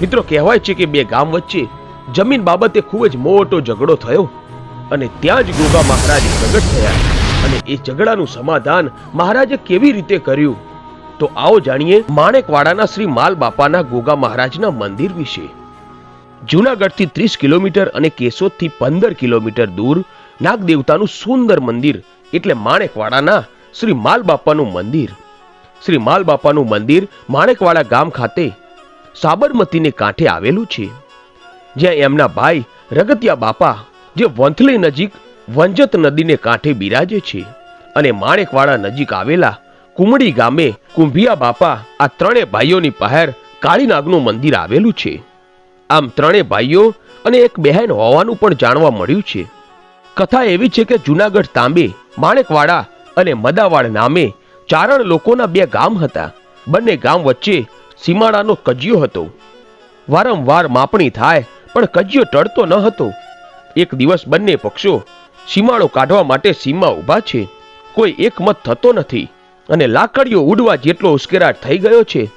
મિત્રો કહેવાય છે કે બે ગામ વચ્ચે જમીન બાબતે ખૂબ જ મોટો ઝઘડો થયો અને ત્યાં જ ગોગા મહારાજ પ્રગટ થયા અને એ ઝઘડાનું સમાધાન મહારાજે કેવી રીતે કર્યું? તો આવો જાણીએ માણેકવાડાના શ્રી માલ બાપાના ગોગા મહારાજના મંદિર વિશે. જૂનાગઢથી ત્રીસ કિલોમીટર અને કેશોદથી પંદર કિલોમીટર દૂર નાગદેવતાનું સુંદર મંદિર એટલે માણેકવાડાના શ્રી માલ બાપાનું મંદિર. શ્રી માલ બાપાનું મંદિર માણેકવાડા ગામ ખાતે સાબરમતીને કાંઠે આવેલું છે, જ્યાં એમના ભાઈ રગતિયા બાપા જે વંથલી નજીક વંજત નદીને કાંઠે બિરાજે છે અને માણેકવાડા નજીક આવેલા કુમડી ગામે કુંભિયા બાપા આ ત્રણેય ભાઈઓની પહેર કાળીનાગનું મંદિર આવેલું છે. આમ ત્રણેય ભાઈઓ અને એક બહેન હોવાનું પણ જાણવા મળ્યું છે. કથા એવી છે કે જુનાગઢ તાંબે, માણેકવાડા અને મદાવાડ નામે ચારણ લોકોના બે ગામ હતા. બંને ગામ વચ્ચે સીમાડાનો કજિયો હતો. વારંવાર માપણી થાય, પણ કજિયો ટળતો ન હતો. એક દિવસ બંને પક્ષો સીમાડો કાઢવા માટે સીમમાં ઊભા છે. કોઈ એકમત થતો નથી અને લાકડીઓ ઉડવા જેટલો ઉશ્કેરાટ થઈ ગયો છે.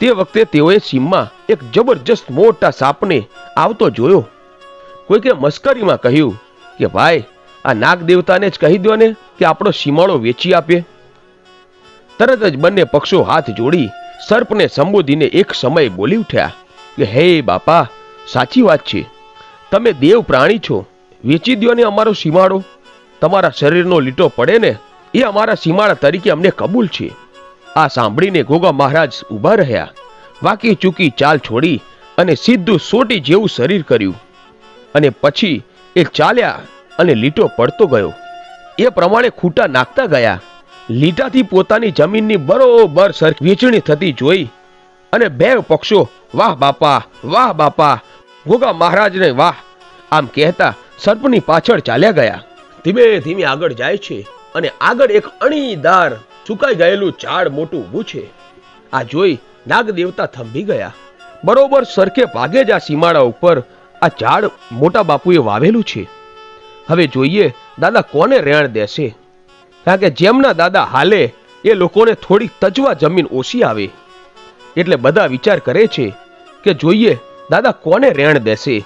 તે વખતે તેઓએ સીમમાં એક જબરજસ્ત મોટા સાપને આવતો જોયો. કોઈકે મસ્કરીમાં કહ્યું કે, ભાઈ, આ નાગ દેવતાને જ કહી દો ને કે આપણો સીમાડો વેચી આપે. તરત જ બંને પક્ષો હાથ જોડી સર્પને સંબોધીને એક સમયે બોલી ઉઠ્યા કે, હે બાપા, સાચી વાત છે. તમે દેવ પ્રાણી છો. વેચી દ્યો ને અમારો સીમાડો. તમારા શરીરનો લીટો પડે ને, એ અમારા સીમાડા તરીકે અમને કબૂલ છે. આ સાંભળીને ગોગા મહારાજ ઊભા રહ્યા. વાકી ચૂકી ચાલ છોડી અને સીધું સોટી જેવું શરીર કર્યું. અને પછી એ ચાલ્યા અને લીટો પડતો ગયો. એ પ્રમાણે ખૂટા નાખતા ગયા. લીટાથી પોતાની જમીનની બરોબર સર, વેચણી થતી જોઈ અને બે પક્ષો, વાહ બાપા વાહ બાપા, ગોગા મહારાજને વાહ. આમ કહેતા સર્પની પાછળ ચાલ્યા ગયા. ધીમે ધીમે આગળ જાય છે અને આગળ એક અણીદાર સુકાઈ ગયેલું ઝાડ મોટું ઊભું છે. આ જોઈ નાગ દેવતા થંભી ગયા. બરોબર સરખે ભાગે જ આ સીમાડા ઉપર આ ઝાડ મોટા બાપુએ વાવેલું છે. હવે જોઈએ દાદા કોને રેણ દેશે. કારણ કે જેમના દાદા હાલે, એ લોકોને થોડી તજવા જમીન ઓછી આવે. એટલે બધા વિચાર કરે છે કે જોઈએ, દાદા કોને રેણ દેશે?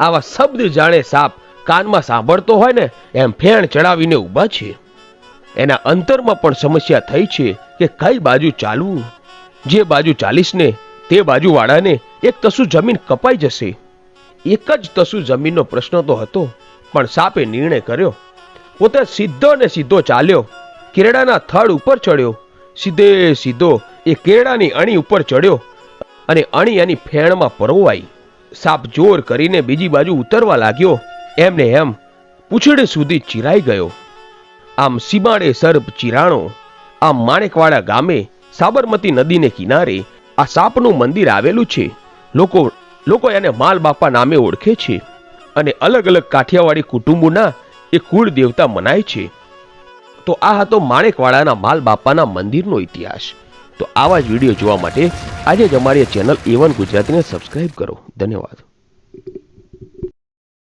આવા શબ્દ જાણે સાપ કાનમાં સાંભળતો હોય ને, એમ ફેણ ચડાવીને ઊભા છે. એના અંતરમાં પણ સમસ્યા થઈ છે કે કઈ બાજુ ચાલવું? જે બાજુ ચાલીશ ને, તે બાજુ વાળાને એક તસુ જમીન કપાઈ જશે. એક જ તસુ જમીનનો પ્રશ્ન તો હતો, પણ સાપે નિર્ણય કર્યો. પોતે સીધો ને સીધો ચાલ્યો. કેરડાના થડ ઉપર ચડ્યો. સીધે સીધો એ કેરડાની અણી ઉપર ચડ્યો અને અણી એની ફેણમાં પરોવાઈ. સાપ જોર કરીને બીજી બાજુ ઉતરવા લાગ્યો. એમને એમ પૂછડે સુધી ચિરાઈ ગયો. આમ સીમાડે સર્પ ચિરાણો. આમ માણેકવાડા ગામે સાબરમતી નદીને કિનારે આ સાપનું મંદિર આવેલું છે. લોકો લોકો એને માલ બાપા નામે ઓળખે છે. અને અલગ અલગ કાઠિયાવાડી કુટુંબોના એ કુળ દેવતા મનાય છે? તો આ હતો માણેકવાડાના માલ બાપાના મંદિરનો ઇતિહાસ. તો આવા જ વીડિયો જોવા માટે આજે જ અમારી ચેનલ એવન ગુજરાતીને સબસ્ક્રાઇબ કરો. ધન્યવાદ.